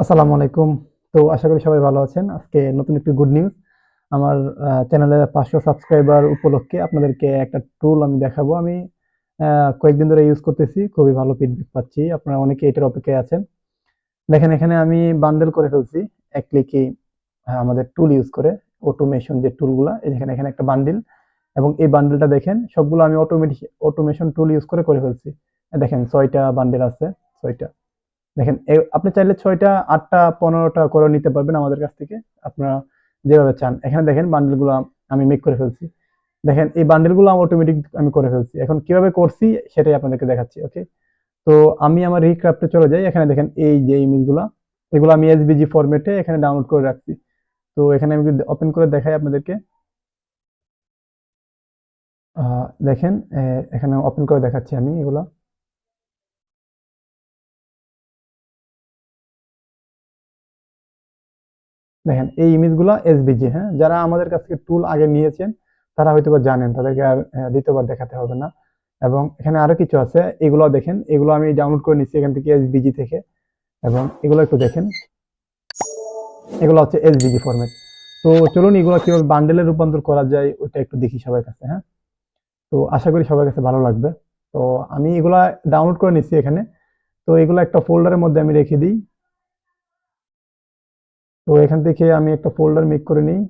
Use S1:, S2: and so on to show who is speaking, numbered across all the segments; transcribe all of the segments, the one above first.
S1: আসসালামু আলাইকুম। তো আশা করি সবাই ভালো আছেন। আজকে নতুন একটি গুড নিউজ আমার চ্যানেলে পাঁচশো সাবস্ক্রাইবার উপলক্ষে আপনাদেরকে একটা টুল আমি দেখাবো। আমি কয়েকদিন ধরে ইউজ করতেছি, খুবই ভালো ফিডব্যাক পাচ্ছি। আপনারা অনেকে এটার অপেক্ষায় আছেন। দেখেন, এখানে আমি বান্ডেল করে ফেলছি। এক ক্লিকে আমাদের টুল ইউজ করে অটোমেশন যে টুলগুলা এখানে এখানে একটা বান্ডিল এবং এই বান্ডেলটা দেখেন, সবগুলো আমি অটোমেটিক অটোমেশন টুল ইউজ করে করে ফেলছি। দেখেন, ছয়টা বান্ডেল আছে, ছয়টা। দেখেন আপনি চাইলে ছয়টা, আটটা, পনেরোটা করে নিতে পারবেন আমাদের কাছ থেকে। আপনারা যেভাবে চান। এখানে দেখেন বান্ডেলগুলো আমি মেক করে ফেলছি। দেখেন, এই বান্ডেলগুলো আমি অটোমেটিক আমি করে ফেলছি। এখন কীভাবে করছি সেটাই আপনাদেরকে দেখাচ্ছি ওকে তো আমি আমার রিক্রাফটে চলে যাই। এখানে দেখেন, এই যে ইমেজগুলো এগুলো আমি এসবিজি ফরম্যাটে এখানে ডাউনলোড করে রাখছি। তো এখানে আমি ওপেন করে দেখাই আপনাদেরকে। দেখেন এখানে ওপেন করে দেখাচ্ছি আমি এগুলা। দেখেন, এই ইমেজগুলো এসবিজি হ্যাঁ? যারা আমাদের কাছ থেকে টুল আগে নিয়েছেন, তারা হয়তো বা জানেন, তাদেরকে আর দ্বিতীয়বার দেখাতে হবে না। এবং এখানে আরও কিছু আছে, এগুলো দেখেন, এগুলো আমি ডাউনলোড করে নিচ্ছি এখান থেকে এসবিজি থেকে। এবং এগুলো একটু দেখেন। এগুলো হচ্ছে এসবিজি ফরম্যাট তো চলুন এগুলো কীভাবে বান্ডেলে রূপান্তর করা যায় ওটা একটু দেখি সবার কাছে হ্যাঁ? তো আশা করি সবার কাছে ভালো লাগবে। তো আমি এগুলা ডাউনলোড করে নিচ্ছি এখানে। তো এগুলো একটা ফোল্ডারের মধ্যে আমি রেখে দিই। তো এখান থেকে আমি একটা ফোল্ডার মেক করে নিই।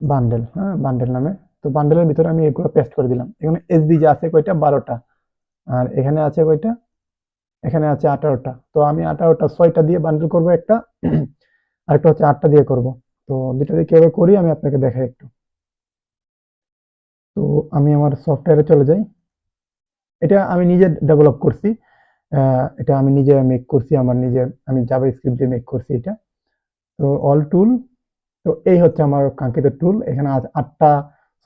S1: বান্ডেল হ্যাঁ বান্ডেল নামে। তো বান্ডেলের ভিতরে আমি এগুলো পেস্ট করে দিলাম। এখানে এসবি যে আছে কয়টা? বারোটা। আর এখানে আছে কয়টা? এখানে আছে আঠারোটা। তো আমি আঠারোটা, ছয়টা দিয়ে বান্ডেল করব একটা আরেকটা হচ্ছে আটটা দিয়ে করব। তো দুটা দিয়ে কীভাবে করি? আমি আপনাকে দেখাই একটু। তো আমি আমার সফটওয়্যারে চলে যাই। এটা আমি নিজে ডেভেলপ করছি এটা আমি নিজে মেক করছি, আমার নিজে, আমি জাভা স্ক্রিপ্ট দিয়ে মেক করছি এটা। তো অল টুল তো এই হচ্ছে আমার কাঙ্ক্ষিত টুল এখানে আটটা,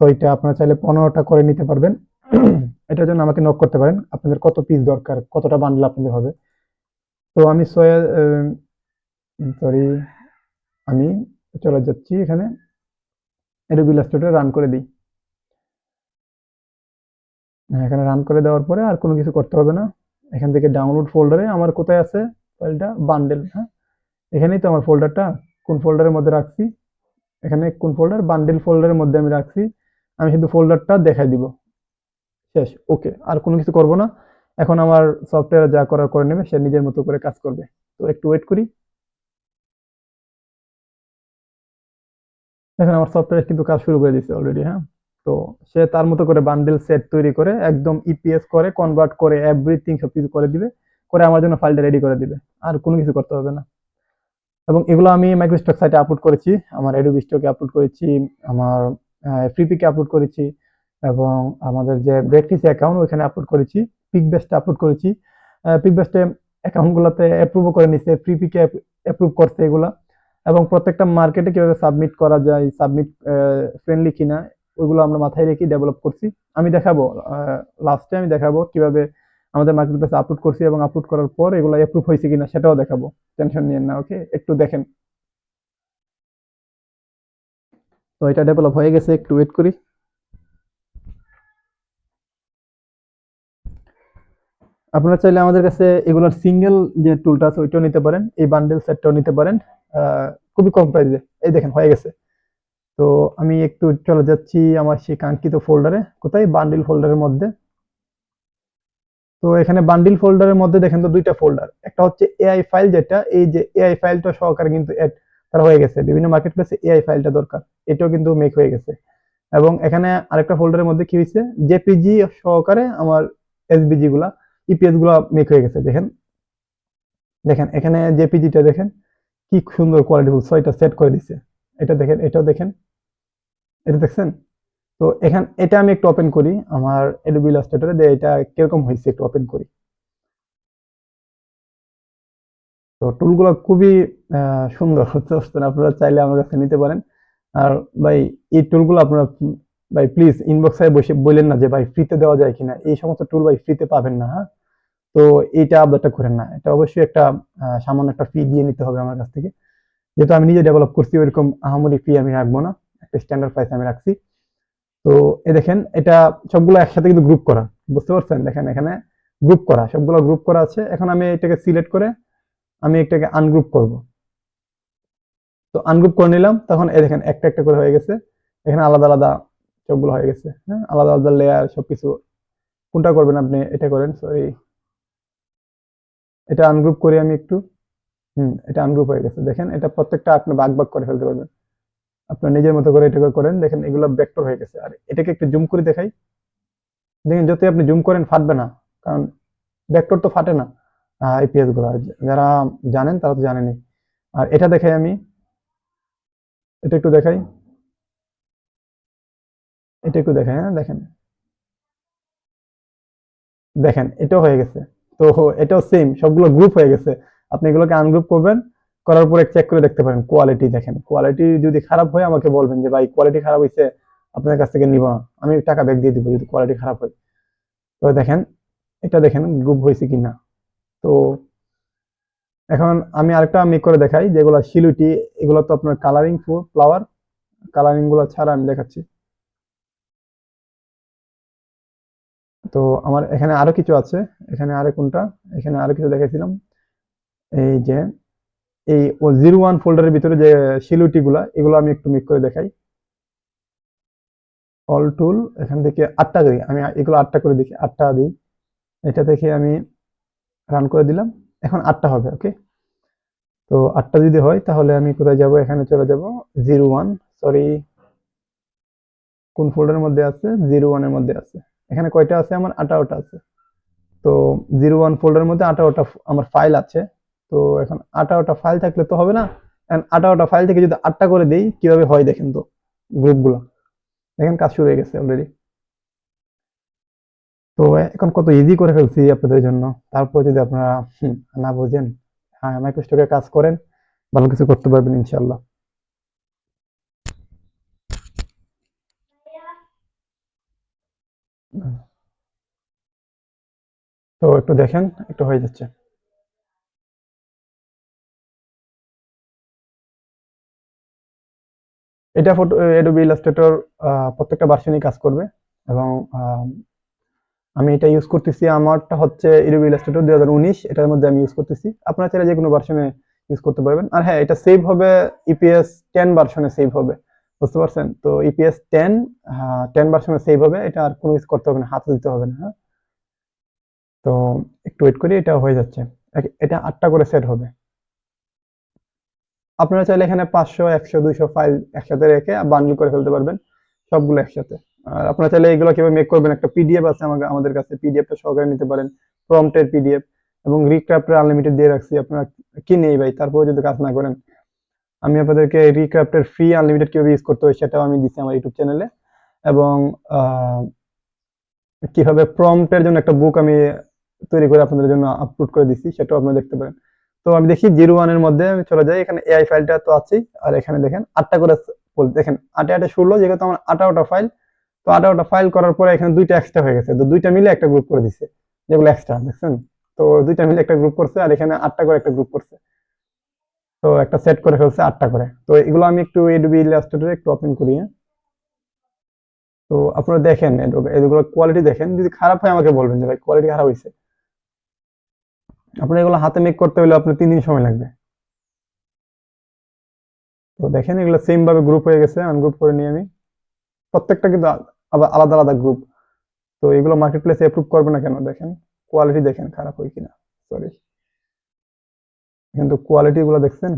S1: ছয়টা, আপনারা চাইলে পনেরোটা করে নিতে পারবেন। এটার জন্য আমাকে নক করতে পারেন, আপনাদের কত পিস দরকার, কতটা বান্ডেল আপনাদের হবে। তো আমি ছয় সরি আমি চলে যাচ্ছি এখানে। এডোবি ইলাস্ট্রেটর রান করে দিই। হ্যাঁ, এখানে রান করে দেওয়ার পরে আর কোনো কিছু করতে হবে না। এখান থেকে ডাউনলোড ফোল্ডারে আমার কোথায় আছে ফাইলটা বান্ডেল হ্যাঁ? এখানেই তো আমার ফোল্ডারটা কোন ফোল্ডারের মধ্যে রাখছি? এখানে কোন ফোল্ডার বান্ডেল ফোল্ডারের মধ্যে আমি রাখছি। আমি শুধু ফোল্ডারটা দেখাই দিব। শেষ ওকে আর কোনো কিছু করব না। এখন আমার সফটওয়্যার যা করার করে নেবে সে নিজের মতো করে কাজ করবে। তো একটু ওয়েট করি। দেখেন আমার সফটওয়্যার কিন্তু কাজ শুরু করে দিয়েছে অলরেডি হ্যাঁ? তো সে তার মতো করে বান্ডেল সেট তৈরি করে একদম ইপিএস করে কনভার্ট করে এভরিথিং সব কিছু করে দিবে, করে আমার জন্য ফাইলটা রেডি করে দিবে। আর কোনো কিছু করতে হবে না। এবং এগুলো আমি মাইক্রোস্টক সাইটে আপলোড করেছি, আমার এডোবি স্টকে আপলোড করেছি, আমার ফ্রিপিকে আপলোড করেছি, এবং আমাদের যে ব্রেকটিস অ্যাকাউন্ট ওইখানে আপলোড করেছি পিকবেস্টে আপলোড করেছি। পিকবেস্টে অ্যাকাউন্টগুলোতে অ্যাপ্রুভও করে নিচ্ছে ফ্রিপিকে অ্যাপ্রুভ করছে এগুলা। এবং প্রত্যেকটা মার্কেটে কীভাবে সাবমিট করা যায় সাবমিট ফ্রেন্ডলি কিনা ওইগুলো আমরা মাথায় রেখে ডেভেলপ করছি। আমি দেখাবো লাস্টে আমি দেখাবো কীভাবে আমাদের মার্কেট প্লেসে আপলোড করছি এবং আপলোড করার পর এগুলো অ্যাপ্রুভ হয়েছে কিনা সেটাও দেখাবো। টেনশন নিয়েন না ওকে একটু দেখেন। তো এটা ডেভেলপ হয়ে গেছে, একটু ওয়েট করি। আপনারা চাইলে আমাদের কাছে এগুলোর সিঙ্গেল যে টুলটা আছে, ওইটাও নিতে পারেন, এই বান্ডেল সেটটাও নিতে পারেন। খুবই কম প্রাইসে এই দেখেন, হয়ে গেছে। তো আমি একটু চলে যাচ্ছি আমার সেই কাঙ্ক্ষিত ফোল্ডারে কোথায়? বান্ডিল ফোল্ডারের মধ্যে। তো এখানে বান্ডিল ফোল্ডারের মধ্যে দেখেন তো দুইটা ফোল্ডার একটা হচ্ছে এআই ফাইল যেটা, এই যে এআই ফাইলটা সহকারে কিন্তু add করা হয়ে গেছে। বিভিন্ন মার্কেট প্লেসে এআই ফাইলটা দরকার। এটাও কিন্তু মেক হয়ে গেছে। এবং এখানে আরেকটা ফোল্ডারের মধ্যে কি হয়েছে? জেপিজি সহকারে আমার এসবিজি গুলা ইপিএসগুলা মেক হয়ে গেছে। দেখেন। দেখেন, এখানে জেপিজিটা দেখেন, কি সুন্দর কোয়ালিটিফুল ছয়টা সেট করে দিছে। এটা দেখেন, এটাও দেখেন। এটা দেখছেন? তো এখান, এটা আমি একটু ওপেন করি, আমার এডোবি ইলাস্ট্রেটরে যে এটা কীরকম হয়েছে একটু ওপেন করি। তো টুলগুলো খুবই সুন্দর হচ্ছে বুঝছেন আপনারা চাইলে আমার কাছে নিতে পারেন। আর ভাই, এই টুলগুলো আপনারা, ভাই প্লিজ ইনবক্সে বসে বললেন না যে, ভাই ফ্রিতে দেওয়া যায় কিনা? এই সমস্ত টুল ভাই ফ্রিতে পাবেন না হ্যাঁ? তো এইটা আপডেটটা করেন না। এটা অবশ্যই একটা সামান্য একটা ফি দিয়ে নিতে হবে আমার কাছ থেকে। যেহেতু আমি নিজে ডেভেলপ করছি, ওইরকম আহামরি ফি আমি রাখব না। একটা স্ট্যান্ডার্ড প্রাইস আমি রাখছি। তো এ দেখেন, এটা সবগুলো একসাথে কিন্তু গ্রুপ করা। বুঝতে পারছেন? দেখেন এখানে গ্রুপ করা, সবগুলো গ্রুপ করা আছে। এখন আমি এটাকে সিলেক্ট করে আমি এটাকে আনগ্রুপ করব। তো আনগ্রুপ করে নিলাম, তখন এ দেখেন একটা একটা করে হয়ে গেছে। এখানে আলাদা আলাদা সবগুলো হয়ে গেছে হ্যাঁ? আলাদা আলাদা লেয়ার সবকিছু। কোনটা করবেন আপনি? এটা করেন সরি এটা আনগ্রুপ করি আমি একটু। হুম, এটা আনগ্রুপ হয়ে গেছে। দেখেন, এটা প্রত্যেকটা আপনি ভাগ ভাগ করে ফেলতে পারবেন। আপনার নিজের মতো করে করেন, দেখেন এগুলো ভেক্টর হয়ে গেছে। আর এটাকে একটু জুম করে দেখাই। দেখেন যতই আপনি জুম করেন, ফাটবে না। কারণ ভেক্টর তো ফাটে না আইপিএসগুলো। যারা জানেন, তারা তো জানেনই। আর এটা দেখাই আমি। এটা একটু দেখাই। এটা একটু দেখাই হ্যাঁ দেখেন। দেখেন, এটাও হয়ে গেছে। তো এটাও সেম সবগুলো গ্রুপ হয়ে গেছে। আপনি এগুলোকে আনগ্রুপ করবেন, করার পরে চেক করে দেখতে পারেন কোয়ালিটি দেখেন। কোয়ালিটি যদি খারাপ হয়, আমাকে বলবেন যে, ভাই কোয়ালিটি খারাপ হয়েছে আপনার কাছ থেকে নিব না। আমি টাকা ব্যাক দিয়ে দিব যদি কোয়ালিটি খারাপ হয়। তো দেখেন, এটা দেখেন গ্রুপ হয়েছে কি না তো এখন আমি আরেকটা মেক করে দেখাই, যেগুলো শিলুটি, এগুলো তো আপনার কালারিং ফুল ফ্লাওয়ার কালারিংগুলো ছাড়া আমি দেখাচ্ছি। তো আমার এখানে আরও কিছু আছে, এখানে আরও কোনটা, এখানে আরও কিছু দেখাইছিলাম। এই যে, এই জিরো ওয়ান ফোল্ডারের ভিতরে যে শিলুটি গুলা, এগুলো আমি একটু মিক করে দেখাই। অল টুল এখান থেকে আটটা দিই। আমি এগুলো আটটা করে দেখি, আটটা দিই। এটা থেকে আমি রান করে দিলাম। এখন আটটা হবে ওকে তো আটটা যদি হয়, তাহলে আমি কোথায় যাব? এখানে চলে যাব। জিরো ওয়ান সরি কোন ফোল্ডারের মধ্যে আছে? জিরো ওয়ানের মধ্যে আছে। এখানে কয়টা আছে? আমার আঠারোটা আছে। তো জিরো ওয়ান ফোল্ডারের মধ্যে আঠারোটা আমার ফাইল আছে। তো এখন আঠারোটা ফাইল থাকলে তো হবে না। এখন আঠারোটা ফাইল থেকে যদি আটটা করে দিই, কীভাবে হয় দেখেন তো গ্রুপগুলো দেখেন কাজ শুরু হয়ে গেছে অলরেডি তো এখন কত ইজি করে ফেলছি আপনাদের জন্য। তারপর যদি আপনারা না বোঝেন হ্যাঁ মাইক্রোস্টকে কাজ করেন, ভালো কিছু করতে পারবেন ইনশাল্লাহ তো একটু দেখেন, একটু হয়ে যাচ্ছে। এটা ফটো এডোবি ইলাস্ট্রেটর প্রত্যেকটা ভার্সনই কাজ করবে। এবং আমি এটা ইউজ করতেছি আমারটা হচ্ছে এডোবি ইলাস্ট্রেটর দুই হাজার উনিশ, এটার মধ্যে আমি ইউজ করতেছি। আপনারা চাইলে যে কোনো ভার্সনে ইউজ করতে পারবেন। আর হ্যাঁ এটা সেভ হবে ইপিএস টেন ভার্সনে সেভ হবে। বুঝতে পারছেন? তো ইপিএস টেন টেন ভার্সনে সেভ হবে। এটা আর কোনো ইউজ করতে হবে না, হাতে দিতে হবে না হ্যাঁ? তো একটু ওয়েট করি, এটা হয়ে যাচ্ছে। এটা আটটা করে সেট হবে। আপনারা চাইলে এখানে পাঁচশো, একশো, দুইশো ফাইল একসাথে রেখে বান্ডেল করে ফেলতে পারবেন, সবগুলো একসাথে। আর আপনারা চাইলে এগুলো কীভাবে মেক করবেন, একটা পিডিএফ আছে আমাদের আমাদের কাছে পিডিএফটা সহকারে নিতে পারেন প্রম্পটের পিডিএফ এবং রিক্রাফ্টের আনলিমিটেড দিয়ে রাখছি, আপনারা কি নেই ভাই তারপরে যদি কাজ না করেন। আমি আপনাদেরকে রিক্রাফ্টের ফ্রি আনলিমিটেড কীভাবে ইউজ করতে হয় সেটাও আমি দিচ্ছি আমার ইউটিউব চ্যানেলে এবং কীভাবে প্রম্পটের জন্য একটা বুক আমি তৈরি করে আপনাদের জন্য আপলোড করে দিচ্ছি, সেটাও আপনারা দেখতে পারেন। তো আমি দেখি জিরো ওয়ানের মধ্যে আমি চলে যাই, এখানে এআই ফাইলটা তো আছেই। আর এখানে দেখেন, আটটা করে দেখেন, আটে আটে ষোলো, যেহেতু আমার আঠারোটা ফাইল তো আঠারোটা ফাইল করার পরে এখানে দুইটা এক্সট্রা হয়ে গেছে। তো দুইটা মিলে একটা গ্রুপ করে দিছে, যেগুলো এক্সট্রা দেখছেন? তো দুইটা মিলে একটা গ্রুপ করছে, আর এখানে আটটা করে একটা গ্রুপ করছে। তো একটা সেট করে ফেলছে আটটা করে। তো এগুলো আমি একটু এডবি ইলাস্ট্রেটরে একটু ওপেন করি হ্যাঁ? তো আপনারা দেখেন, এগুলো কোয়ালিটি দেখেন। যদি খারাপ হয় আমাকে বলবেন যে, ভাই কোয়ালিটি খারাপ হয়েছে আপনার এগুলো হাতে মেক করতে হলে আপনার তিন দিন সময় লাগবে। তো দেখেন এগুলো সেম ভাবে গ্রুপ হয়ে গেছে আনগ্রুপ করে নিয়ে আমি। প্রত্যেকটা কিন্তু আবার আলাদা আলাদা গ্রুপ তো এগুলো মার্কেট প্লেসে অ্যাপ্রুভ করবে না কেন? দেখেন কোয়ালিটি দেখেন খারাপ হয় কিনা। সরি কিন্তু কোয়ালিটি গুলো দেখছেন?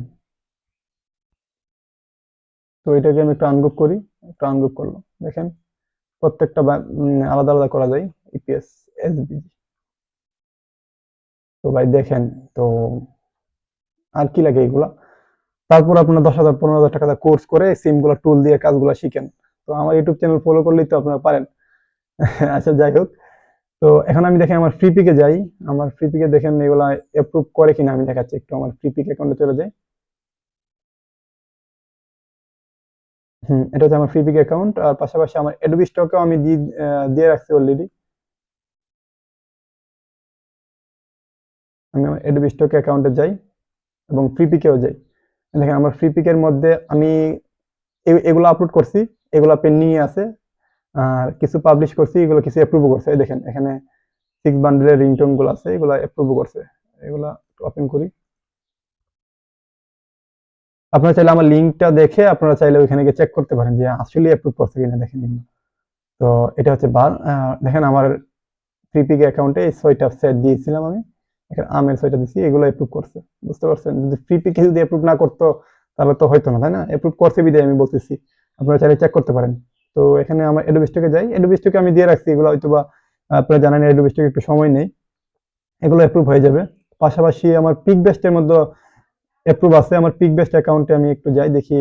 S1: তো এটাকে আমি একটু আনগ্রুপ করি, একটু আনগ্রুপ করল দেখেন, প্রত্যেকটা আলাদা আলাদা করা যায় E ইপিএস এসবিজি তো ভাই দেখেন, তো আর কি লাগে এগুলা? তারপর আপনার দশ হাজার, পনেরো হাজার টাকা কোর্স করে সিমগুলো টুল দিয়ে কাজগুলো শিখেন। তো আমার ইউটিউব চ্যানেল ফলো করলেই তো আপনারা পারেন। আচ্ছা যাই হোক। তো এখন আমি দেখেন আমার ফ্রি পিকে যাই। আমার ফ্রি পিকে দেখেন এগুলা অ্যাপ্রুভ করে কিনা, আমি দেখাচ্ছি একটু আমার ফ্রি পিক অ্যাকাউন্টে চলে যাই। হুম, এটা হচ্ছে আমার ফ্রি পিক অ্যাকাউন্ট আর পাশাপাশি আমার অ্যাডোবি স্টকেও আমি দিয়ে রাখছি অলরেডি আমি আমার অ্যাডোবি স্টক অ্যাকাউন্টে যাই এবং ফ্রি পিকেও যাই। দেখেন আমার ফ্রি পিকের মধ্যে আমি এগুলো আপলোড করছি, এগুলো পেন্ডিং আছে, আর কিছু পাবলিশ করছি, এগুলো কিছু অ্যাপ্রুভ করছে। এই দেখেন, এখানে সিক্স বান্ডেলের রিংটোনগুলো আছে, এগুলো অ্যাপ্রুভ করছে। এগুলা ওপেন করি। আপনারা চাইলে আমার লিঙ্কটা দেখে আপনারা চাইলে ওইখানে গিয়ে চেক করতে পারেন যে আসলে অ্যাপ্রুভ করছে কিনা, দেখেন। তো এটা হচ্ছে বার দেখেন আমার ফ্রিপিক অ্যাকাউন্টে ছয়টা সেট দিয়েছিলাম আমি। এখানে আমের ছয়টা দিয়েছি এগুলো অ্যাপ্রুভ করছে। বুঝতে পারছেন? যদি ফ্রিপিকে যদি অ্যাপ্রুভ না করতো, তাহলে তো হয়তো না, তাই না? অ্যাপ্রুভ করছে বিদায়, আমি বলতেছি। আপনারা চাইলে চেক করতে পারেন। তো এখানে আমার এডোবিস্টকে যাই। এডোবিস্টকে আমি দিয়ে রাখছি, এগুলো হয়তো বা আপনারা জানেন এডোবিস্টকে একটু সময় নেই। এগুলো অ্যাপ্রুভ হয়ে যাবে। পাশাপাশি আমার পিক বেস্টের মধ্যে অ্যাপ্রুভ আছে। আমার পিক বেস্ট অ্যাকাউন্টে আমি একটু যাই, দেখি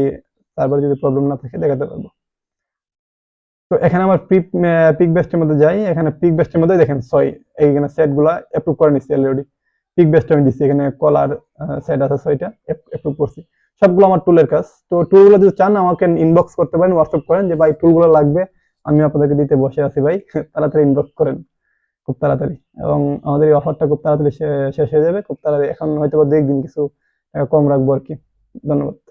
S1: তারপর যদি প্রবলেম না থাকে, দেখাতে পারব। তো এখানে আমার পিক পিক বেস্টের মধ্যে যাই। এখানে পিক বেস্টের মধ্যে দেখেন, ছয় এইখানে সেটগুলা অ্যাপ্রুভ করে নিচ্ছি অলরেডি পিক বেস্ট আমি দিচ্ছি এখানে কলার সেট আছে ছয়টা অ্যাপ্রুভ করছি। সবগুলো আমার টুলের কাজ। তো টুলগুলো যদি চান, আমাকে ইনবক্স করতে পারেন হোয়াটসঅ্যাপ করেন যে, ভাই টুলগুলো লাগবে, আমি আপনাদেরকে দিতে বসে আছি, ভাই। তাড়াতাড়ি ইনবক্স করেন, খুব তাড়াতাড়ি। এবং আমাদের এই অফারটা খুব তাড়াতাড়ি শেষ হয়ে যাবে, খুব তাড়াতাড়ি। এখন হয়তো বা কিছু কম রাখব আর কি। ধন্যবাদ।